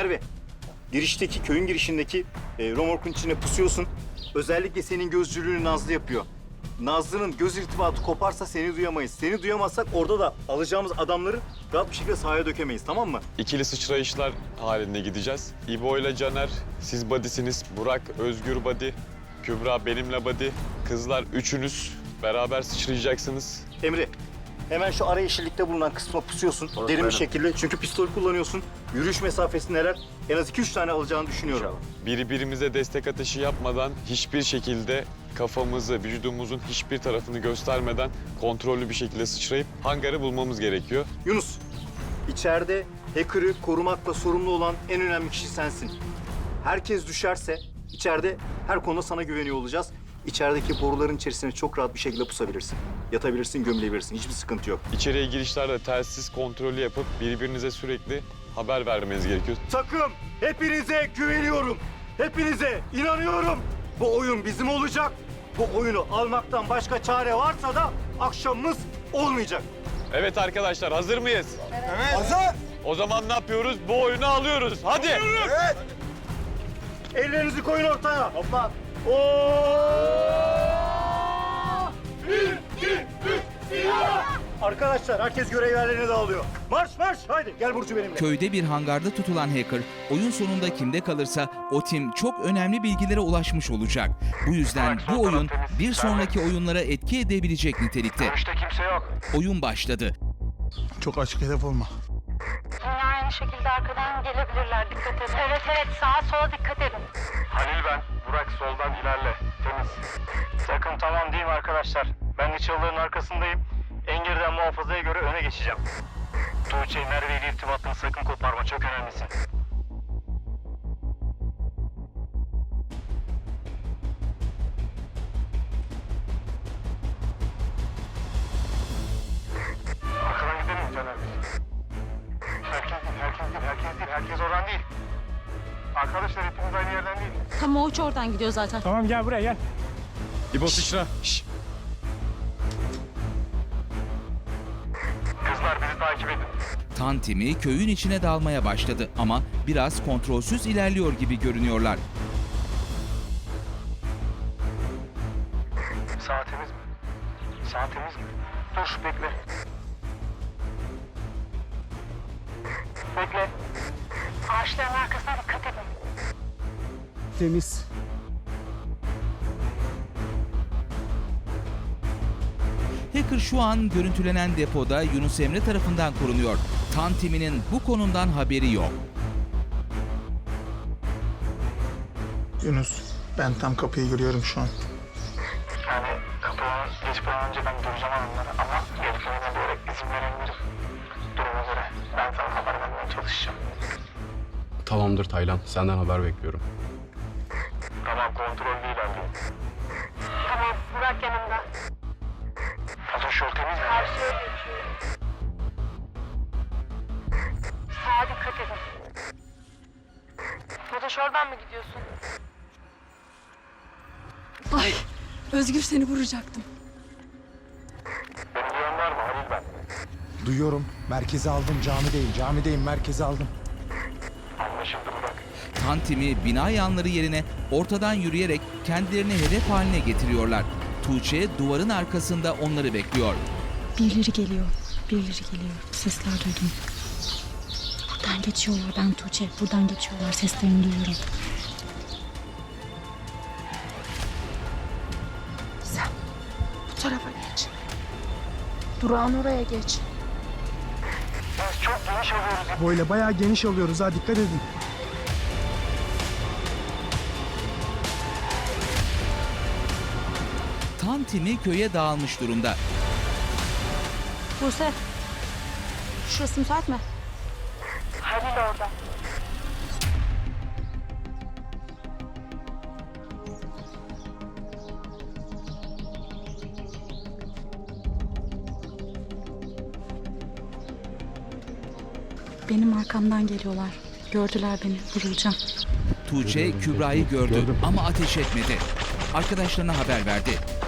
Merve, girişteki, köyün girişindeki e, romorkun içine pusuyorsun. Özellikle senin gözcülüğünü Nazlı yapıyor. Nazlı'nın göz irtibatı koparsa seni duyamayız. Seni duyamazsak orada da alacağımız adamları rahat bir şekilde sahaya dökemeyiz, tamam mı? İkili sıçrayışlar halinde gideceğiz. İbo ile Caner, siz badisiniz. Burak, Özgür badi. Kübra benimle badi. Kızlar üçünüz beraber sıçrayacaksınız. Emre, hemen şu ara yeşillikte bulunan kısma pusuyorsun. derin bir şekilde. Çünkü pistol kullanıyorsun. Yürüyüş mesafesi neler? En az 2-3 tane alacağını düşünüyorum. Birbirimize destek ateşi yapmadan hiçbir şekilde kafamızı, vücudumuzun hiçbir tarafını göstermeden kontrollü bir şekilde sıçrayıp hangarı bulmamız gerekiyor. Yunus, içeride hacker'ı korumakla sorumlu olan en önemli kişi sensin. Herkes düşerse içeride her konuda sana güveniyor olacağız. İçerideki boruların içerisine çok rahat bir şekilde pusabilirsin. Yatabilirsin, gömülebilirsin. Hiçbir sıkıntı yok. İçeriye girişlerde telsiz kontrolü yapıp birbirinize sürekli haber vermeniz gerekiyor. Takım, hepinize güveniyorum. Hepinize inanıyorum. Bu oyun bizim olacak. Bu oyunu almaktan başka çare varsa da akşamımız olmayacak. Evet arkadaşlar hazır mıyız? Evet. Hazır. O zaman ne yapıyoruz? Bu oyunu alıyoruz. Hadi. Ellerinizi koyun ortaya. Hopla. Oo! Bir, iki, üç, silah! Arkadaşlar herkes görev yerlerine dağılıyor. Marş marş haydi gel Burcu benimle. Köyde bir hangarda tutulan hacker, oyun sonunda kimde kalırsa o tim çok önemli bilgilere ulaşmış olacak. Bu yüzden bu oyun bir sonraki oyunlara etki edebilecek nitelikte. Oyun başladı. Çok açık hedef olma. Yine aynı şekilde arkadan gelebilirler. Dikkat edin. Evet evet sağa sola dikkat edin. Halil ben. Burak soldan ilerle. Temiz. Sakın tamam değil mi arkadaşlar? Ben de çalıların arkasındayım. En geriden muhafazaya göre öne geçeceğim. Tuğçe, Merve ile irtibatını sakın koparma. Çok önemlisin. Arkadaşlar hepimiz aynı yerden değil. Tam o uç oradan gidiyor zaten. Tamam gel buraya gel. İbo sıçra. Kızlar bizi takip edin. Tan timi köyün içine dalmaya başladı ama biraz kontrolsüz ilerliyor gibi görünüyorlar. Temiz. Hacker şu an görüntülenen depoda Yunus Emre tarafından korunuyor. Tan timinin bu konumdan haberi yok. Yunus, ben tam kapıyı görüyorum şu an. Yani kapıdan geçmeden önce ben duracağım onları ama gerekeni diyerek izin verebilirim. Duruma göre. Ben sana haber vermeye çalışacağım. Tamamdır Taylan. Senden haber bekliyorum. Burak yanımda. Fatoş yol temiz mi? Karşıya geçiyor. Sağa dikkat edin. Oradan mı gidiyorsun? Ay, Özgür seni vuracaktım. Beni duyan var mı Halil ben? Duyuyorum. Merkezi aldım. Camideyim. Camideyim. Merkezi aldım. Anlaşıldı Burak. Tan timi bina yanları yerine ortadan yürüyerek kendilerini hedef haline getiriyorlar. Tuğçe duvarın arkasında onları bekliyor. Birileri geliyor, birileri geliyor. Sesler duydum. Buradan geçiyorlar ben Tuğçe. Buradan geçiyorlar, seslerini duyuyorum. Sen bu tarafa geç. Durağın oraya geç. Biz çok geniş alıyoruz. Böyle bayağı geniş alıyoruz ha. Dikkat edin. Tan timi köye dağılmış durumda. Buse. Şurası müsait mi? Halil orada. Benim arkamdan geliyorlar. Gördüler beni, vurulacağım. Tuğçe Kübra'yı gördü ama ateş etmedi. Arkadaşlarına haber verdi.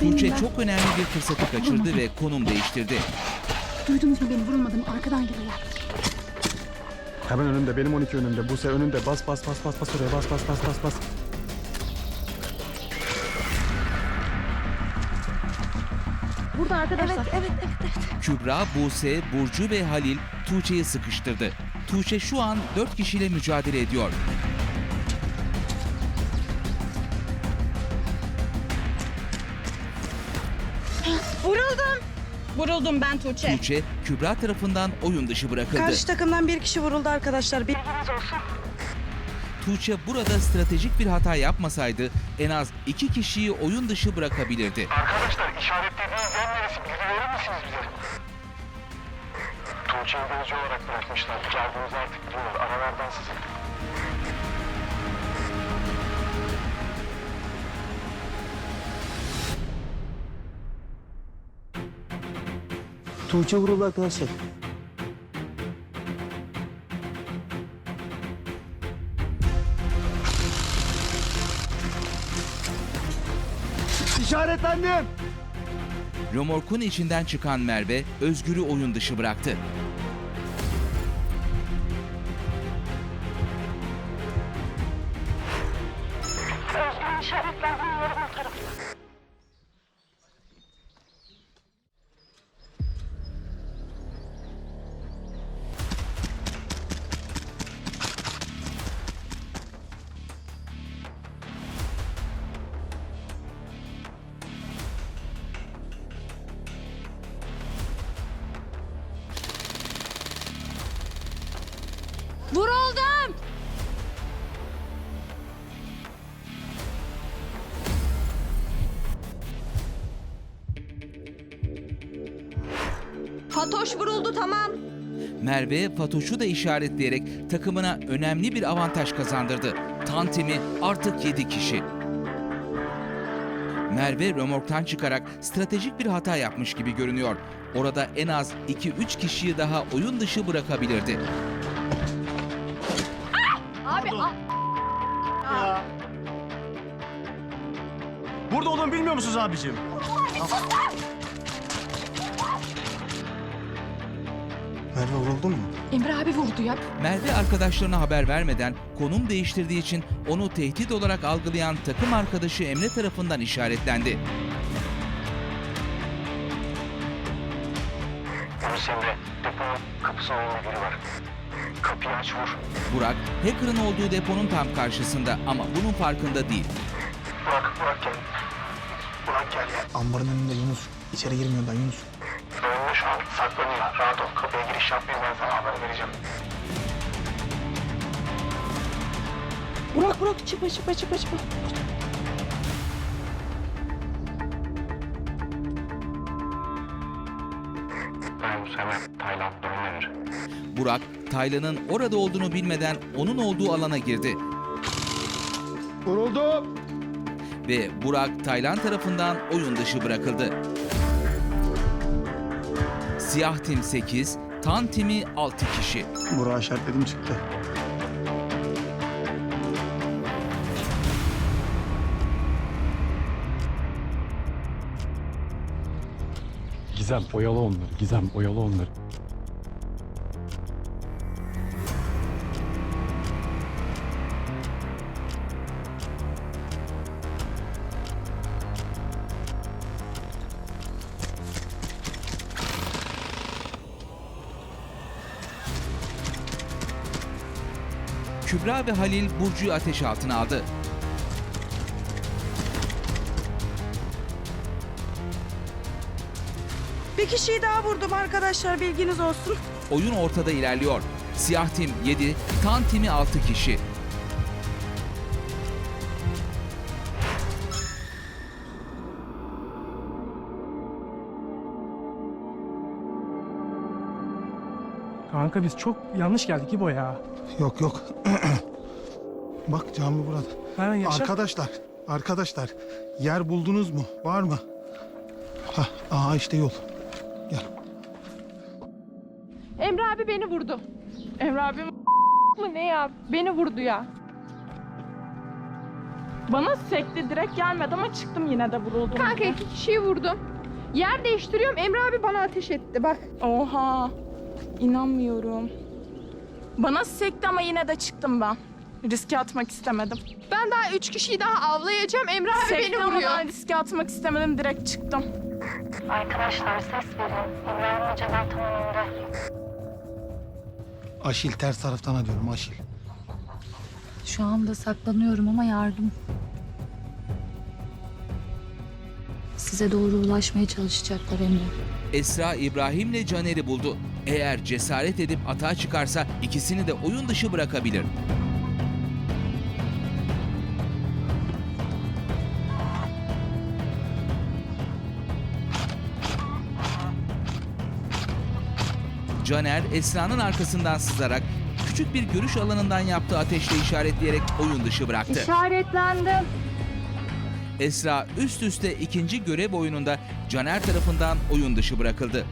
Tuğçe Ben- çok önemli bir fırsatı kaçırdı ve konum değiştirdi. Duydunuz mu beni vurulmadım arkadan geliyorlar. Hemen önünde benim 12 önümde. Buse önünde. Bas bas bas bas bas oraya bas bas bas bas bas. Burada arkadaşlar. Evet evet evet. Kübra, Buse, Burcu ve Halil Tuğçe'yi sıkıştırdı. Tuğçe şu an dört kişiyle mücadele ediyor. Vuruldum. Vuruldum ben Tuğçe. Tuğçe, Kübra tarafından oyun dışı bırakıldı. Karşı takımdan bir kişi vuruldu arkadaşlar. Bir... Tuğçe burada stratejik bir hata yapmasaydı en az iki kişiyi oyun dışı bırakabilirdi. Arkadaşlar işaretlediğiniz yer neresi bilgi verir misiniz bize? Tuğçe'yi gözcü olarak bırakmışlar. Geldiğimizi artık biliyorlar. Aralardan sizin. Tuğçe vuruldu arkadaşlar. İşaretlendim. Römorkun içinden çıkan Merve, Özgür'ü oyun dışı bıraktı. Fatoş vuruldu tamam. Merve, Fatoş'u da işaretleyerek takımına önemli bir avantaj kazandırdı. Tantemi artık 7 kişi. Merve römorktan çıkarak stratejik bir hata yapmış gibi görünüyor. Orada en az 2-3 kişiyi daha oyun dışı bırakabilirdi. Abi Burada olduğumu bilmiyor musunuz abicim? Merve vuruldun mu? Emre abi vurdu ya. Merve arkadaşlarına haber vermeden konum değiştirdiği için onu tehdit olarak algılayan takım arkadaşı Emre tarafından işaretlendi. Polis Emre, deponun kapısı önünde biri var. Kapıyı aç vur. Burak, hacker'ın olduğu deponun tam karşısında ama bunun farkında değil. Burak, Burak gel. Burak gel. Ambarın önünde Yunus. İçeri girmiyor da Yunus. Önünde şu an saklanıyor. Rahat ol. Giriş yapmayın ben sana haber vereceğim. Burak Burak çıkma çıkma çıkma çıkma. Ben bu sefer Tayland dönüyor. Burak, Taylan'ın orada olduğunu bilmeden onun olduğu alana girdi. Vuruldu. Ve Burak, Taylan tarafından oyun dışı bırakıldı. Siyah tim 8, Tan timi 6 kişi. Burak'ı işaretledim çıktı. Gizem oyalı onları. Gizem oyalı onları. Kübra ve Halil Burcu'yu ateş altına aldı. Bir kişiyi daha vurdum arkadaşlar bilginiz olsun. Oyun ortada ilerliyor. Siyah tim 7, Tan timi 6 kişi. Kanka biz çok yanlış geldik İbo ya. Yok yok. Bak cami burada. Hemen yaşa. Arkadaşlar, arkadaşlar yer buldunuz mu? Var mı? Hah, aha işte yol. Gel. Emre abi beni vurdu. Emre abi mı ne ya? Beni vurdu ya. Bana sekti direkt gelmedi ama çıktım yine de vuruldum. Kanka iki kişiyi vurdum. Yer değiştiriyorum Emre abi bana ateş etti bak. Oha. İnanmıyorum. Bana sekti ama yine de çıktım ben. Riske atmak istemedim. Ben daha üç kişiyi daha avlayacağım Emre abi Sekti beni ama vuruyor. ben riske atmak istemedim. Direkt çıktım. Arkadaşlar ses verin. İbrahim Hocalar tam önünde. Aşil ters taraftan diyorum Aşil. Şu anda saklanıyorum ama yardım. Size doğru ulaşmaya çalışacaklar Emre. Esra İbrahim'le Caner'i buldu. Eğer cesaret edip atağa çıkarsa ikisini de oyun dışı bırakabilir. Caner Esra'nın arkasından sızarak küçük bir görüş alanından yaptığı ateşle işaretleyerek oyun dışı bıraktı. İşaretlendim. Esra üst üste ikinci görev oyununda Caner tarafından oyun dışı bırakıldı.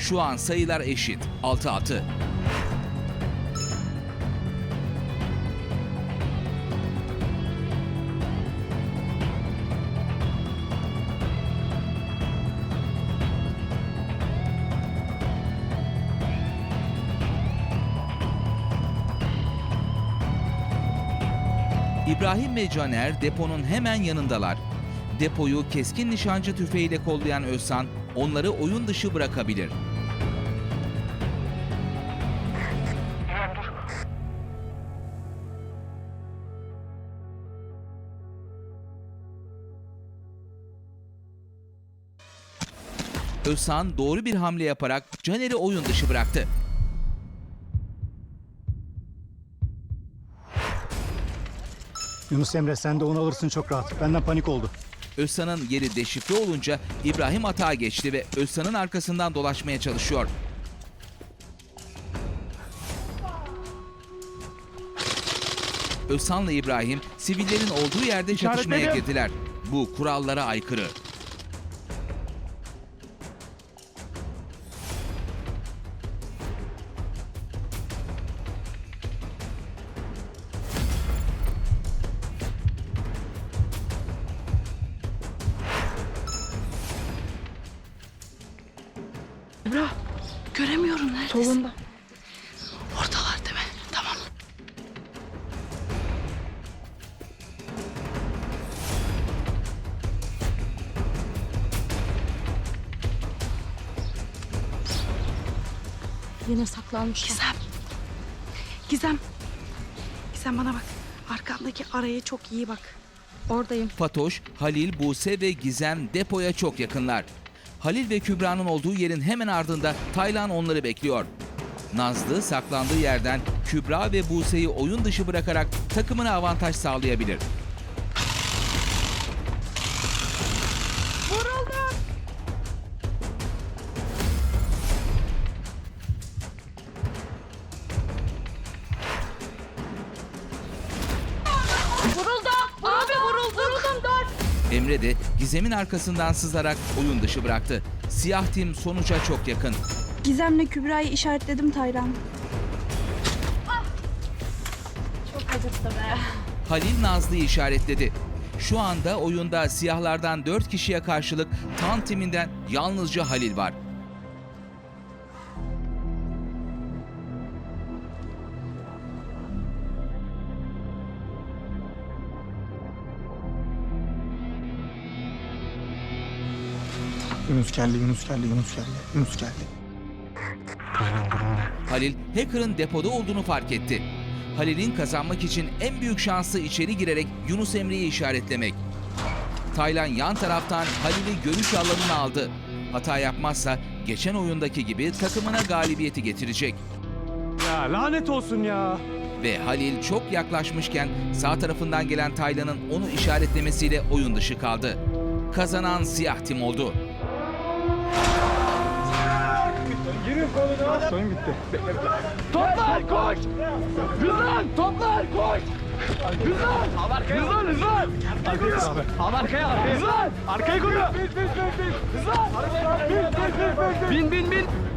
Şu an sayılar eşit. 6-6. İbrahim ve Caner deponun hemen yanındalar. Depoyu keskin nişancı tüfeğiyle kollayan Özsan onları oyun dışı bırakabilir. Özsan doğru bir hamle yaparak Caner'i oyun dışı bıraktı. Yunus Emre sen de onu alırsın çok rahat. Benden panik oldu. Özsan'ın yeri deşifre olunca İbrahim atağa geçti ve Özsan'ın arkasından dolaşmaya çalışıyor. Özsan'la İbrahim sivillerin olduğu yerde çatışmaya girdiler. Bu kurallara aykırı. Göremiyorum neredesin? Solunda. Oradalar değil mi? Tamam. Yine saklanmışlar. Gizem. Gizem. Gizem bana bak. Arkandaki araya çok iyi bak. Oradayım. Fatoş, Halil, Buse ve Gizem depoya çok yakınlar. Halil ve Kübra'nın olduğu yerin hemen ardında Taylan onları bekliyor. Nazlı saklandığı yerden Kübra ve Buse'yi oyun dışı bırakarak takımına avantaj sağlayabilir. Vuruldum. Vuruldum. Emre de Gizem'in arkasından sızarak oyun dışı bıraktı. Siyah tim sonuca çok yakın. Gizem'le Kübra'yı işaretledim Taylan. Halil Nazlı'yı işaretledi. Şu anda oyunda siyahlardan 4 kişiye karşılık Tan timinden yalnızca Halil var. Yunus geldi, Yunus geldi, Yunus geldi, Yunus geldi. Halil hacker'ın depoda olduğunu fark etti. Halil'in kazanmak için en büyük şansı içeri girerek Yunus Emre'yi işaretlemek. Taylan yan taraftan Halil'i görüş alanına aldı. Hata yapmazsa geçen oyundaki gibi takımına galibiyeti getirecek. Ya lanet olsun ya. Ve Halil çok yaklaşmışken sağ tarafından gelen Taylan'ın onu işaretlemesiyle oyun dışı kaldı. Kazanan siyah tim oldu. Toplar koş. Hızlan toplar koş. Hızlan. Hızlan hızlan. Arkaya abi. Abi arkaya arkaya. Hızlan. Arkayı koru. Bin bin bin bin. Hızlan. Bin bin bin bin. Bin bin bin.